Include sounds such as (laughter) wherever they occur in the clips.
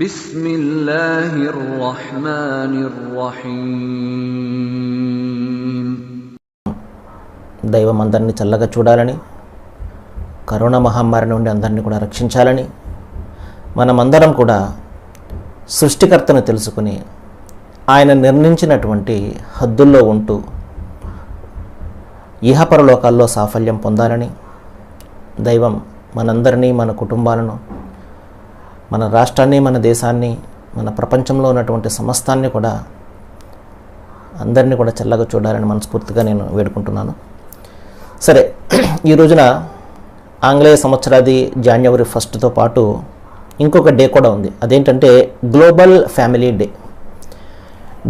بسم الله الرحمن الرحيم దైవం అందరినీ చల్లగా చూడాలని కరోనా మహమ్మారి నుండి అందరినీ కూడా రక్షించాలని మనమందరం కూడా సృష్టికర్తను తెలుసుకుని ఆయన నిర్ణయించినటువంటి హద్దుల్లో ఉంటూ ఇహపరలోకాల్లో సాఫల్యం పొందాలని దైవం మనందరినీ మన కుటుంబాలను మన రాష్ట్రాన్ని మన దేశాన్ని మన ప్రపంచంలో ఉన్నటువంటి సమస్తాన్ని కూడా అందరినీ కూడా చల్లగా చూడాలని మనస్ఫూర్తిగా నేను వేడుకుంటున్నాను. సరే ఈ రోజున ఆంగ్లేయ సంవత్సరాది జాన్యవరి ఫస్ట్తో పాటు ఇంకొక డే కూడా ఉంది. అదేంటంటే global family day.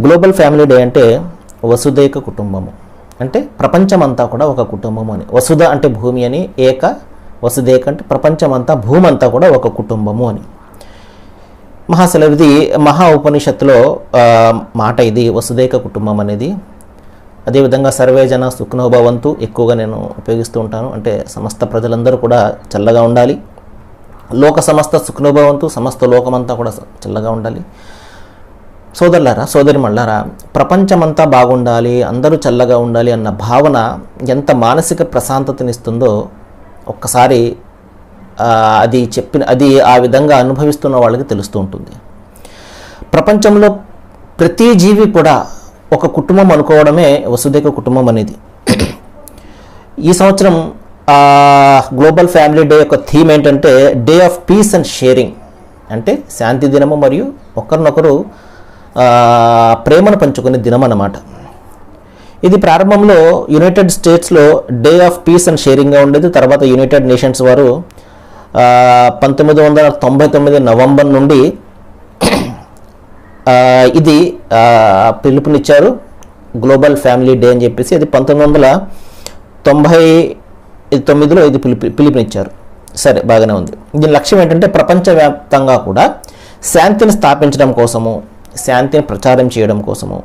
Global family day అంటే వసుదైక కుటుంబము. అంటే ప్రపంచమంతా కూడా ఒక కుటుంబం అని. వసుధ అంటే భూమి అని ఏక వసుదేక అంటే ప్రపంచమంతా భూమంతా కూడా ఒక కుటుంబము అని. మహాశలవిది మహా ఉపనిషత్తులో మాట ఇది వసుదేక కుటుంబం అనేది. అదేవిధంగా సర్వేజన సుఖనోభవంతు ఎక్కువగా నేను ఉపయోగిస్తూ ఉంటాను. అంటే సమస్త ప్రజలందరూ కూడా చల్లగా ఉండాలి. లోక సమస్త సుఖనోభవంతు సమస్త లోకమంతా కూడా చల్లగా ఉండాలి. సోదరులారా సోదరిమళ్ళారా ప్రపంచమంతా బాగుండాలి అందరూ చల్లగా ఉండాలి అన్న భావన ఎంత మానసిక ప్రశాంతతనిస్తుందో ఒక్కసారి అది చెప్పిన అది ఆ విధంగా అనుభవిస్తున్న వాళ్ళకి తెలుస్తూ ఉంటుంది. ప్రపంచంలో ప్రతి జీవి కూడా ఒక కుటుంబం అనుకోవడమే వసుదైక కుటుంబం అనేది. ఈ సంవత్సరం గ్లోబల్ ఫ్యామిలీ డే యొక్క థీమ్ ఏంటంటే day of peace and sharing అంటే శాంతి దినము మరియు ఒకరినొకరు ప్రేమను పంచుకునే దినం అన్నమాట. ఇది ప్రారంభంలో యునైటెడ్ స్టేట్స్లో డే ఆఫ్ పీస్ అండ్ షేరింగ్గా ఉండేది. తర్వాత యునైటెడ్ నేషన్స్ వారు పంతొమ్మిది వందల తొంభై తొమ్మిది నవంబర్ నుండి ఇది పిలుపునిచ్చారు. గ్లోబల్ ఫ్యామిలీ డే అని చెప్పేసి అది పంతొమ్మిది వందల తొంభై తొమ్మిదిలో ఇది పిలుపు పిలుపునిచ్చారు. సరే బాగానే ఉంది. దీని లక్ష్యం ఏంటంటే ప్రపంచవ్యాప్తంగా కూడా శాంతిని స్థాపించడం కోసము శాంతిని ప్రచారం చేయడం కోసము.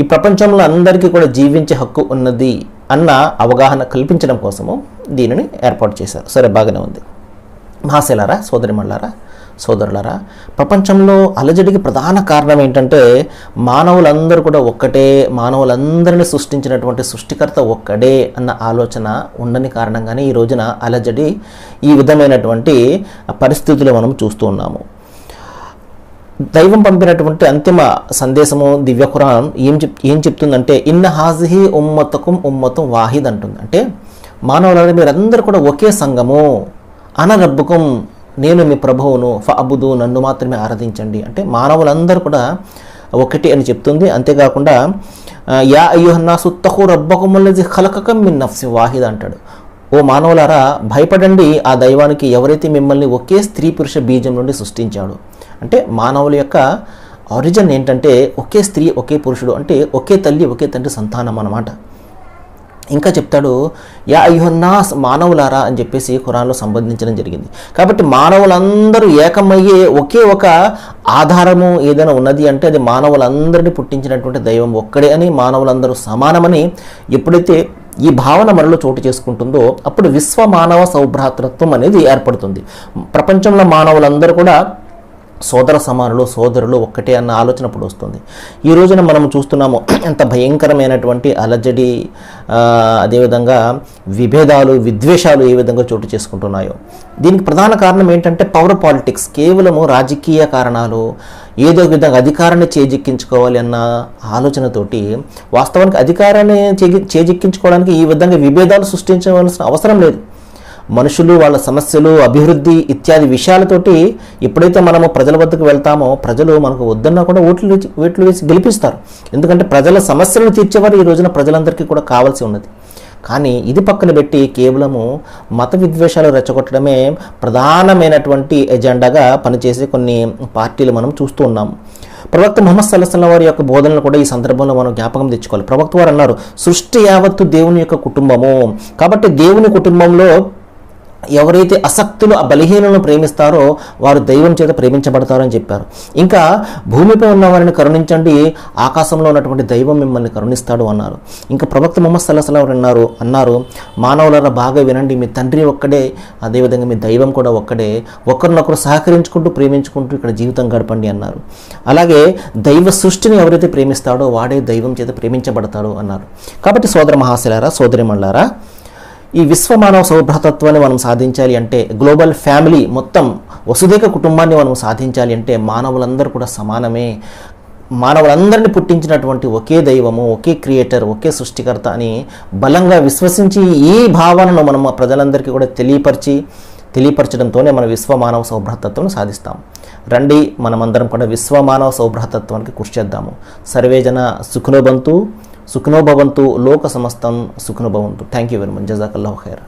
ఈ ప్రపంచంలో అందరికీ కూడా జీవించే హక్కు ఉన్నది అన్న అవగాహన కల్పించడం కోసము దీనిని ఏర్పాటు చేశారు. సరే బాగానే ఉంది. మహాశైలారా సోదరిమల్లారా సోదరులారా ప్రపంచంలో అలజడికి ప్రధాన కారణం ఏంటంటే మానవులందరూ కూడా ఒక్కటే మానవులందరినీ సృష్టించినటువంటి సృష్టికర్త ఒక్కడే అన్న ఆలోచన ఉండని కారణంగానే ఈ రోజున అలజడి ఈ విధమైనటువంటి పరిస్థితులు మనం చూస్తూ ఉన్నాము. దైవం పంపినటువంటి అంతిమ సందేశము దివ్య ఖురాన్ ఏం చెప్ ఏం చెప్తుందంటే ఇన్న హాజిహి ఉమ్మతకుం ఉమ్మతం వాహిద్ అంటుంది. అంటే మానవులందరూ మీరందరూ కూడా ఒకే సంఘము. అనరబ్బుకం నేను మీ ప్రభువును ఫ అబుదు నన్ను మాత్రమే ఆరాధించండి. అంటే మానవులందరూ కూడా ఒకటి అని చెప్తుంది. అంతేకాకుండా యా అయ్యోహన్నాసు తహు రబ్బకుముల్లది ఖలకకం మిన్ నఫ్సి వాహిద్ అంటాడు. ఓ మానవులారా భయపడండి. ఆ దైవానికి ఎవరైతే మిమ్మల్ని ఒకే స్త్రీ పురుష బీజం నుండి సృష్టించాడు అంటే మానవుల యొక్క ఆరిజిన్ ఏంటంటే ఒకే స్త్రీ ఒకే పురుషుడు అంటే ఒకే తల్లి ఒకే తండ్రి సంతానం అన్నమాట. ఇంకా చెప్తాడు యా అయ్యున్నాస్ మానవులారా అని చెప్పేసి ఖురాన్లో సంబంధించడం జరిగింది. కాబట్టి మానవులందరూ ఏకమయ్యే ఒకే ఒక ఆధారము ఏదైనా ఉన్నది అంటే అది మానవులందరినీ పుట్టించినటువంటి దైవం ఒక్కడే అని మానవులందరూ సమానమని ఎప్పుడైతే ఈ భావన మనలో చోటు చేసుకుంటుందో అప్పుడు విశ్వ మానవ సౌభ్రాతృత్వం అనేది ఏర్పడుతుంది. ప్రపంచంలో మానవులందరూ కూడా సోదర సమానులు సోదరులు ఒక్కటే అన్న ఆలోచన ఇప్పుడు వస్తుంది. ఈ రోజున మనం చూస్తున్నాము (clears throat) ఎంత భయంకరమైనటువంటి అలజడి అదేవిధంగా విభేదాలు విద్వేషాలు ఏ విధంగా చోటు చేసుకుంటున్నాయో. దీనికి ప్రధాన కారణం ఏంటంటే పవర్ పాలిటిక్స్ కేవలము రాజకీయ కారణాలు ఏదో ఒక విధంగా అధికారాన్ని చేజిక్కించుకోవాలి అన్న ఆలోచనతోటి వాస్తవానికి అధికారాన్ని చేజిక్కించుకోవడానికి ఈ విధంగా విభేదాలు సృష్టించవలసిన అవసరం లేదు. మనుషులు వాళ్ళ సమస్యలు అభివృద్ధి ఇత్యాది విషయాలతోటి ఎప్పుడైతే మనము ప్రజల వద్దకు వెళ్తామో ప్రజలు మనకు వద్దన్నా కూడా ఓట్లు ఓట్లు వేసి గెలిపిస్తారు. ఎందుకంటే ప్రజల సమస్యలను తీర్చేవారు ఈ రోజున ప్రజలందరికీ కూడా కావాల్సి ఉన్నది. కానీ ఇది పక్కన పెట్టి కేవలము మత విద్వేషాలు రెచ్చగొట్టడమే ప్రధానమైనటువంటి ఎజెండాగా పనిచేసే కొన్ని పార్టీలు మనం చూస్తూ ఉన్నాం ప్రవక్త మొహమ్మద్ సల్లాహం వారి యొక్క బోధనలు కూడా ఈ సందర్భంలో మనం జ్ఞాపకం తెచ్చుకోవాలి. ప్రవక్త వారు అన్నారు సృష్టి యావత్తు దేవుని యొక్క కుటుంబము. కాబట్టి దేవుని కుటుంబంలో ఎవరైతే అసక్తులు ఆ బలహీనలను ప్రేమిస్తారో వారు దైవం చేత ప్రేమించబడతారని చెప్పారు. ఇంకా భూమిపై ఉన్న వారిని కరుణించండి ఆకాశంలో ఉన్నటువంటి దైవం మిమ్మల్ని కరుణిస్తాడు అన్నారు. ఇంకా ప్రవక్త మొహమ్మద్ సల్లాహం అన్నారు అన్నారు మానవులరా బాగా వినండి మీ తండ్రి ఒక్కడే అదేవిధంగా మీ దైవం కూడా ఒక్కడే ఒకరినొకరు సహకరించుకుంటూ ప్రేమించుకుంటూ ఇక్కడ జీవితం గడపండి అన్నారు. అలాగే దైవ సృష్టిని ఎవరైతే ప్రేమిస్తాడో వాడే దైవం చేత ప్రేమించబడతాడు అన్నారు. కాబట్టి సోదర మహాశిలారా సోదరిమల్లారా ఈ విశ్వమానవ సౌభ్రతత్వాన్ని మనం సాధించాలి అంటే గ్లోబల్ ఫ్యామిలీ మొత్తం వసుదేక కుటుంబాన్ని మనం సాధించాలి అంటే మానవులందరూ కూడా సమానమే. మానవులందరినీ పుట్టించినటువంటి ఒకే దైవము ఒకే క్రియేటర్ ఒకే సృష్టికర్త అని బలంగా విశ్వసించి ఈ భావనను మనం ప్రజలందరికీ కూడా తెలియపరిచి తెలియపరచడంతోనే మన విశ్వమానవ సౌభ్రతత్వం సాధిస్తాం. రండి మనమందరం కూడా విశ్వమానవ సౌభ్రతత్వానికి కృషి చేద్దాము. సర్వేజన సుఖనోబంతు సుఖనోభవంతు లోక సమస్తం సుఖనోభవంతు. థ్యాంక్ యూ వెరీ మచ్ జజాకల్లా ఖైర్.